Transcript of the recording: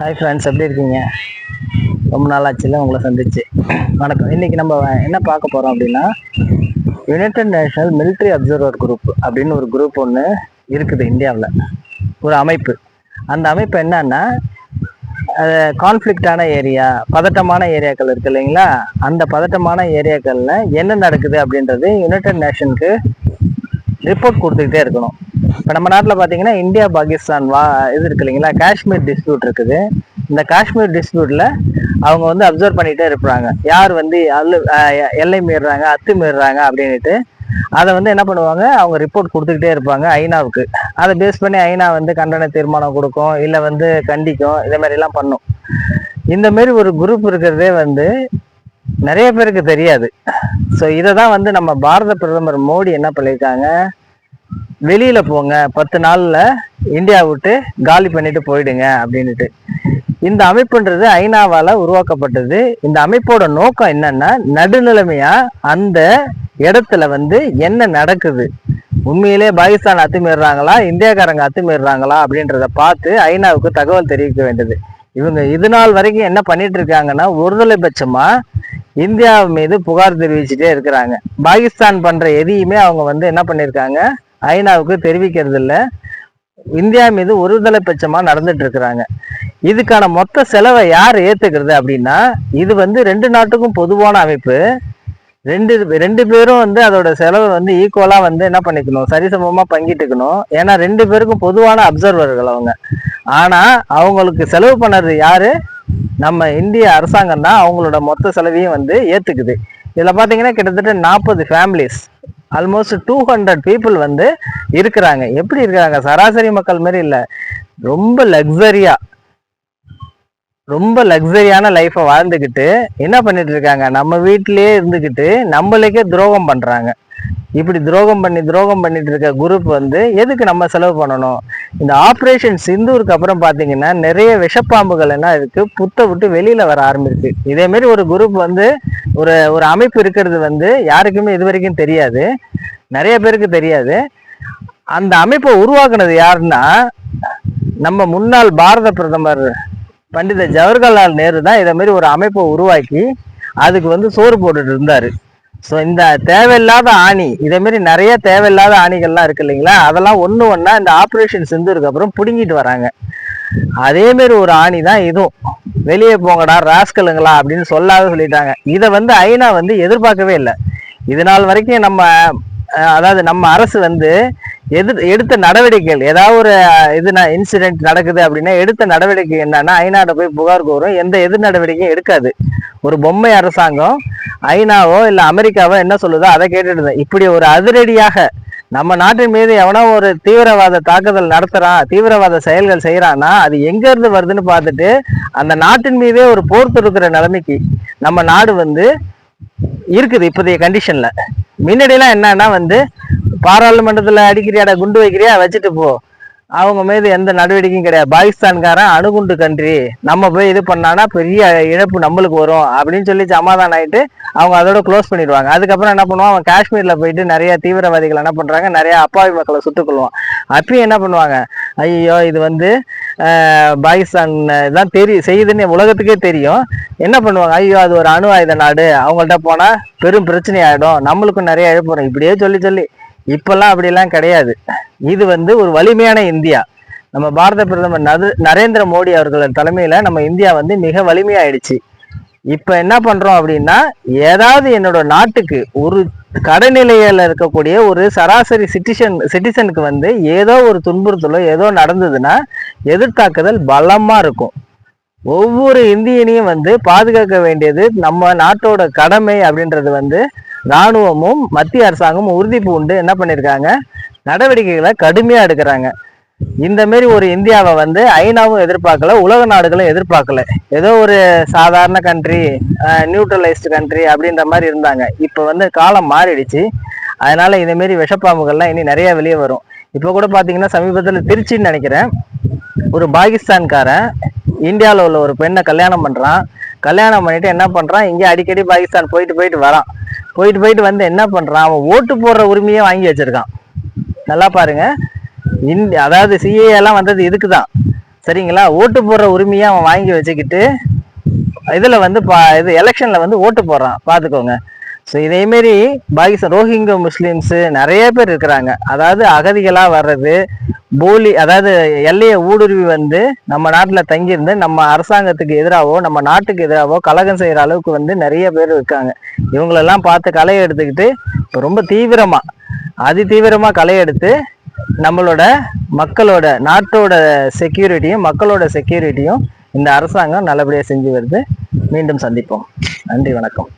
Hi friends எப்படி இருக்கீங்க? ரொம்ப நாள் ஆச்சுல உங்களை சந்திச்சு. வணக்கம். இன்னைக்கு நம்ம என்ன பார்க்க போகிறோம் அப்படின்னா united national military observer group அப்படின்னு ஒரு குரூப் ஒன்று இருக்குது இந்தியாவில். ஒரு அமைப்பு. அந்த அமைப்பு என்னன்னா கான்ஃப்ளிக்டான ஏரியா பதட்டமான ஏரியாக்கள் இருக்கு இல்லைங்களா? அந்த பதட்டமான ஏரியாக்களில் என்ன நடக்குது அப்படின்றது யுனைடெட் நேஷனுக்கு ரிப்போர்ட் கொடுத்துக்கிட்டே இருக்கணும். இப்போ நம்ம நாட்டில் பார்த்தீங்கன்னா இந்தியா பாகிஸ்தான் வா இது இருக்கு இல்லைங்களா? காஷ்மீர் டிஸ்பியூட் இருக்குது. இந்த காஷ்மீர் டிஸ்பியூட்டில் அவங்க வந்து அப்சர்வ் பண்ணிகிட்டே இருப்பாங்க. யார் வந்து அல்லு எல்லை மீறுறாங்க அத்து மீறுறாங்க அப்படின்ட்டு அதை வந்து என்ன பண்ணுவாங்க? அவங்க ரிப்போர்ட் கொடுத்துக்கிட்டே இருப்பாங்க ஐநாவுக்கு. அதை பேஸ் பண்ணி ஐநா வந்து கண்டன தீர்மானம் கொடுக்கும் இல்லை வந்து கண்டிக்கும் இதே மாதிரி பண்ணும். இந்த மாதிரி ஒரு குரூப் இருக்கிறதே வந்து நிறைய பேருக்கு தெரியாது. ஸோ இதை தான் வந்து நம்ம பாரத பிரதமர் மோடி என்ன பண்ணியிருக்காங்க? வெளியில போங்க. பத்து நாள்ல இந்தியா விட்டு காலி பண்ணிட்டு போயிடுங்க அப்படின்னுட்டு. இந்த அமைப்புன்றது ஐநாவால உருவாக்கப்பட்டது. இந்த அமைப்போட நோக்கம் என்னன்னா நடுநிலைமையா அந்த இடத்துல வந்து என்ன நடக்குது? உண்மையிலே பாகிஸ்தான் அத்துமீறாங்களா? இந்தியாக்காரங்க அத்துமீறாங்களா? அப்படின்றத பார்த்து ஐநாவுக்கு தகவல் தெரிவிக்க வேண்டியது. இவங்க இது நாள் வரைக்கும் என்ன பண்ணிட்டு இருக்காங்கன்னா ஒருதலை பட்சமா இந்தியா மீது புகார் தெரிவிச்சுட்டே இருக்கிறாங்க. பாகிஸ்தான் பண்ற எதையுமே அவங்க வந்து என்ன பண்ணிருக்காங்க? ஐநாவுக்கு தெரிவிக்கிறது இல்லை இந்தியா மீது ஒருதலை பட்சமா நடந்துட்டு இருக்கிறாங்க இதுக்கான மொத்த செலவை யார் ஏற்றுக்கிறது அப்படின்னா இது வந்து ரெண்டு நாட்டுக்கும் பொதுவான அமைப்பு. ரெண்டு ரெண்டு பேரும் வந்து அதோட செலவை வந்து ஈக்குவலாக வந்து என்ன பண்ணிக்கணும் சரிசமமாக பங்கிட்டுக்கணும். ஏன்னா ரெண்டு பேருக்கும் பொதுவான அப்சர்வர்கள் அவங்க. ஆனால் அவங்களுக்கு செலவு பண்ணுறது யார்? நம்ம இந்திய அரசாங்கம் தான் அவங்களோட மொத்த செலவையும் வந்து ஏற்றுக்குது இதில் பார்த்தீங்கன்னா கிட்டத்தட்ட நாற்பது families almost two hundred people வந்து இருக்கிறாங்க. எப்படி இருக்கிறாங்க? சராசரி மக்கள் மாதிரி இல்லை. ரொம்ப லக்ஸரியா ரொம்ப லக்ஸரியான லைஃப்பை வாழ்ந்துக்கிட்டு என்ன பண்ணிட்டு இருக்காங்க? நம்ம வீட்டிலேயே இருந்துக்கிட்டு நம்மளுக்கே துரோகம் பண்றாங்க. இப்படி துரோகம் பண்ணி துரோகம் பண்ணிட்டு இருக்க குரூப் வந்து எதுக்கு நம்ம செலவு பண்ணணும்? இந்த ஆப்ரேஷன் சிந்தூருக்கு அப்புறம் பார்த்தீங்கன்னா நிறைய விஷப்பாம்புகள் என்ன இருக்கு. புத்த விட்டு வெளியில வர ஆரம்பிச்சு. இதே மாதிரி ஒரு குரூப் வந்து ஒரு ஒரு அமைப்பு இருக்கிறது வந்து யாருக்குமே இது வரைக்கும் தெரியாது. நிறைய பேருக்கு தெரியாது. அந்த அமைப்பை உருவாக்குனது யாருன்னா நம்ம முன்னாள் பாரத பிரதமர் பண்டித ஜவஹர்லால் நேரு தான் இதை மாதிரி ஒரு அமைப்பை உருவாக்கி அதுக்கு வந்து சோறு போட்டுட்டு இருந்தாரு. ஸோ இந்த தேவையில்லாத ஆணி இதே மாதிரி நிறைய தேவையில்லாத ஆணிகள்லாம் இருக்கு இல்லைங்களா? அதெல்லாம் ஒன்று ஒன்றா இந்த ஆப்ரேஷன் செஞ்சதுக்கு அப்புறம் பிடுங்கிட்டு வராங்க. அதே மாதிரி ஒரு ஆணி தான் இதுவும். வெளியே போங்கடா ராஸ்கலுங்களா அப்படின்னு சொல்லாத சொல்லிட்டாங்க. இதை வந்து ஐநா வந்து எதிர்பார்க்கவே இல்லை. இது நாள் வரைக்கும் நம்ம அதாவது நம்ம அரசு வந்து எது எடுத்த நடவடிக்கைகள் ஏதாவது ஒரு இது இன்சிடென்ட் நடக்குது அப்படின்னா எடுத்த நடவடிக்கை என்னன்னா ஐநாட்ட போய் புகார் கோரும் எந்த எதிர் நடவடிக்கையும் எடுக்காது. ஒரு பொம்மை அரசாங்கம் ஐநாவோ இல்லை அமெரிக்காவோ என்ன சொல்லுதோ அதை கேட்டுட்டு இப்படி ஒரு அதிரடியாக நம்ம நாட்டின் மீது எவனோ ஒரு தீவிரவாத தாக்குதல் நடத்துறான் தீவிரவாத செயல்கள் செய்யறான்னா அது எங்க இருந்து வருதுன்னு பார்த்துட்டு அந்த நாட்டின் மீதே ஒரு போர் தொடுக்கிற நிலைமைக்கு நம்ம நாடு வந்து இருக்குது இப்போதைய கண்டிஷன்ல முன்னாடியெல்லாம் என்னன்னா வந்து பாராளுமன்றத்தில் அடிக்கிறியாடா குண்டு வைக்கிறியா? வச்சுட்டு போ. அவங்க மீது எந்த நடவடிக்கையும் கிடையாது. பாகிஸ்தான்காரன் அணுகுண்டு கண்ட்ரி நம்ம போய் இது பண்ணானா பெரிய இழப்பு நம்மளுக்கு வரும். அப்படின்னு சொல்லி சமாதானம் ஆயிட்டு அவங்க அதோட க்ளோஸ் பண்ணிடுவாங்க. அதுக்கப்புறம் என்ன பண்ணுவான்? அவன் காஷ்மீர்ல போயிட்டு நிறைய தீவிரவாதிகள் என்ன பண்றாங்க? நிறைய அப்பாவி மக்களை சுட்டுக்கொள்வான். அப்பயும் என்ன பண்ணுவாங்க? ஐயோ இது வந்து பாகிஸ்தான் தான் தெரியும் செய்யுதுன்னு உலகத்துக்கே தெரியும். என்ன பண்ணுவாங்க? ஐயோ அது ஒரு அணு ஆயுத நாடு. அவங்கள்ட்ட போனால் பெரும் பிரச்சனை ஆகிடும் நம்மளுக்கும் நிறைய இழப்பு வரும். இப்படியே சொல்லி சொல்லி இப்பெல்லாம் அப்படிலாம் கிடையாது. இது வந்து ஒரு வலிமையான இந்தியா. நம்ம பாரத பிரதமர் நது- நரேந்திர மோடி அவர்கள் தலைமையில நம்ம இந்தியா வந்து மிக வலிமையாயிடுச்சு. இப்ப என்ன பண்றோம் அப்படின்னா ஏதாவது என்னோட நாட்டுக்கு ஒரு கடைநிலையில இருக்கக்கூடிய ஒரு சராசரி சிட்டிசன் சிட்டிசனுக்கு வந்து ஏதோ ஒரு துன்புறுத்தலோ ஏதோ நடந்ததுன்னா எதிர்த்தாக்குதல் பலமா இருக்கும். ஒவ்வொரு இந்தியனையும் வந்து பாதுகாக்க வேண்டியது நம்ம நாட்டோட கடமை அப்படின்றது வந்து இராணுவமும் மத்திய அரசாங்கமும் உறுதி பூண்டு என்ன பண்ணியிருக்காங்க நடவடிக்கைகளை கடுமையாக எடுக்கிறாங்க. இந்த மாரி ஒரு இந்தியாவை வந்து ஐநாவும் எதிர்பார்க்கல உலக நாடுகளும் எதிர்பார்க்கல. ஏதோ ஒரு சாதாரண கண்ட்ரி நியூட்ரலைஸ்டு கண்ட்ரி அப்படின்ற மாதிரி இருந்தாங்க. இப்போ வந்து காலம் மாறிடுச்சு. அதனால இந்த மாரி விஷப்பாம்புகள்லாம் இனி நிறைய வெளியே வரும். இப்போ கூட பார்த்தீங்கன்னா சமீபத்தில் திருச்சின்னு நினைக்கிறேன். ஒரு பாகிஸ்தான்காரன் இந்தியாவில் உள்ள ஒரு பெண்ணை கல்யாணம் பண்ணுறான் கல்யாணம் பண்ணிட்டு என்ன பண்ணுறான் இங்கே அடிக்கடி பாகிஸ்தான் போயிட்டு போயிட்டு வரான். போயிட்டு போயிட்டு வந்து என்ன பண்ணுறான் அவன் ஓட்டு போடுற உரிமையை வாங்கி வச்சிருக்கான். நல்லா பாருங்க. இந்த அதாவது சிஏ எல்லாம் வந்தது இதுக்கு தான் சரிங்களா? ஓட்டு போடுற உரிமையை அவன் வாங்கி வச்சுக்கிட்டு இதில் வந்து பா இது எலெக்ஷனில் வந்து ஓட்டு போடுறான். பார்த்துக்கோங்க ஸோ இதேமாரி பாகிஸ்தான் ரோஹிங்கோ முஸ்லீம்ஸு நிறைய பேர் இருக்கிறாங்க. அதாவது அகதிகளாக வர்றது போலி அதாவது எல்லையை ஊடுருவி வந்து நம்ம நாட்டில் தங்கியிருந்து நம்ம அரசாங்கத்துக்கு எதிராகவோ நம்ம நாட்டுக்கு எதிராகவோ கலகம் செய்கிற அளவுக்கு வந்து நிறைய பேர் இருக்காங்க. இவங்களெல்லாம் பார்த்து களை எடுத்துக்கிட்டு இப்போ ரொம்ப தீவிரமாக அதி தீவிரமாக களை எடுத்து நம்மளோட மக்களோட நாட்டோட செக்யூரிட்டியும் மக்களோட செக்யூரிட்டியும் இந்த அரசாங்கம் நல்லபடியாக செஞ்சு வருது. மீண்டும் சந்திப்போம். நன்றி வணக்கம்.